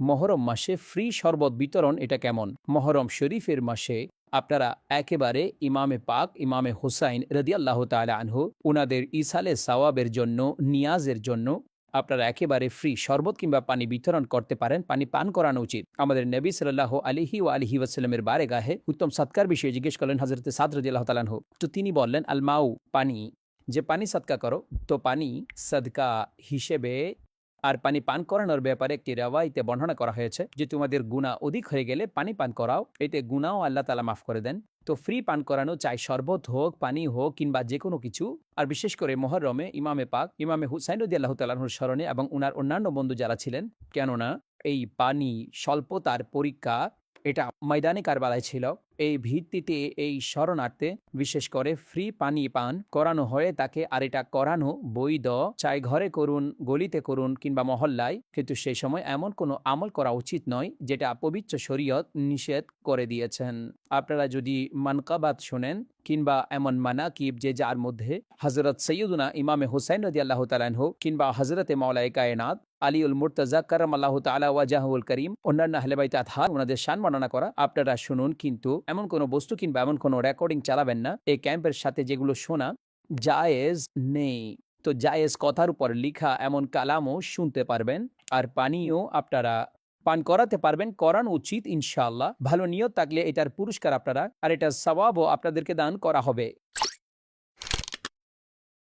মহরম মাসে ফ্রি শরবত বিতরণ এটা কেমন? মহরম শরীফের মাসে আপনারা একেবারে ইমামে পাক, ইমামে হুসাইন রদিয়াল্লাহ তালা আনহু, উনাদের ইসালে সাওয়াবের জন্য, নিয়াজের জন্য আপনারা একেবারে ফ্রি শরবত কিংবা পানি বিতরণ করতে পারেন, পানি পান করানো উচিত। আমাদের নবী সাল্লাহ আলিহি ও আলিহি ওয়াসাল্লামের বারে গাহে উত্তম সৎকার বিষয়ে জিজ্ঞেস করলেন হজরত সাদ রদি আল্লাহ তালানহু তো তিনি বললেন, আলমাউ, পানি, যে পানি সৎকা করো, তো পানি সদকা হিসেবে আর পানি পান করানোর ব্যাপারে একটি রেওয়াইতে বর্ণনা করা হয়েছে যে তোমাদের গুণা অধিক হয়ে গেলে পানি পান করাও, এতে গুণাও আল্লাহ তালা মাফ করে দেন। তো ফ্রি পান করানো চাই শরবত হোক, পানি হোক কিংবা যে কোনো কিছু। আর বিশেষ করে মহরমে ইমামে পাক, ইমামে হুসাইন রদি আল্লাহ তালাহুর স্মরণে এবং উনার অন্যান্য বন্ধু যারা ছিলেন, কেননা এই পানি স্বল্পতার পরীক্ষা, এটা ময়দানে কারবালায় ছিল। এই ভিত্তিতে এই শরণার্থে, বিশেষ করে ফ্রি পানি পান করানো হয়ে তাকে আর এটা করানো বৈধ। চাই ঘরে করুন, গলিতে করুন কিংবা মহল্লায়, কিন্তু সেই সময় এমন কোনো আমল করা উচিত নয়, যেটা পবিত্র শরীয়ত নিষেধ করে দিয়েছেন। আপনারা যদি মানকাবাত শোনেন কিংবা এমন মানাকিব যে যার মধ্যে হজরত সৈয়দুনা ইমামে হুসাইন রদি আল্লাহ তালাহ কিংবা হজরতে মাওলায় কায়নাত, আলিউল মুর্তজা কারাম আল্লাহ তালা ওয়াজাহুল করিম, অন্যান্য আহলেবাইতে আতহার, ওনাদের বর্ণনা করা, আপনারা শুনুন, কিন্তু এমন কোনো বস্তু কিংবা এমন কোনো রেকর্ডিং চালাবেন না। এই ক্যাম্পের সাথে যেগুলো শোনা, জায়েজ নেই। তো জায়েজ কথার উপর লিখা এমন কালামও শুনতে পারবেন আর পানিও আপনারা পান করাতে পারবেন, করানো উচিত ইনশাআল্লাহ। ভালো নিয়ত থাকলে এটার পুরস্কার আপনারা আর এটার সবাবও আপনাদেরকে দান করা হবে।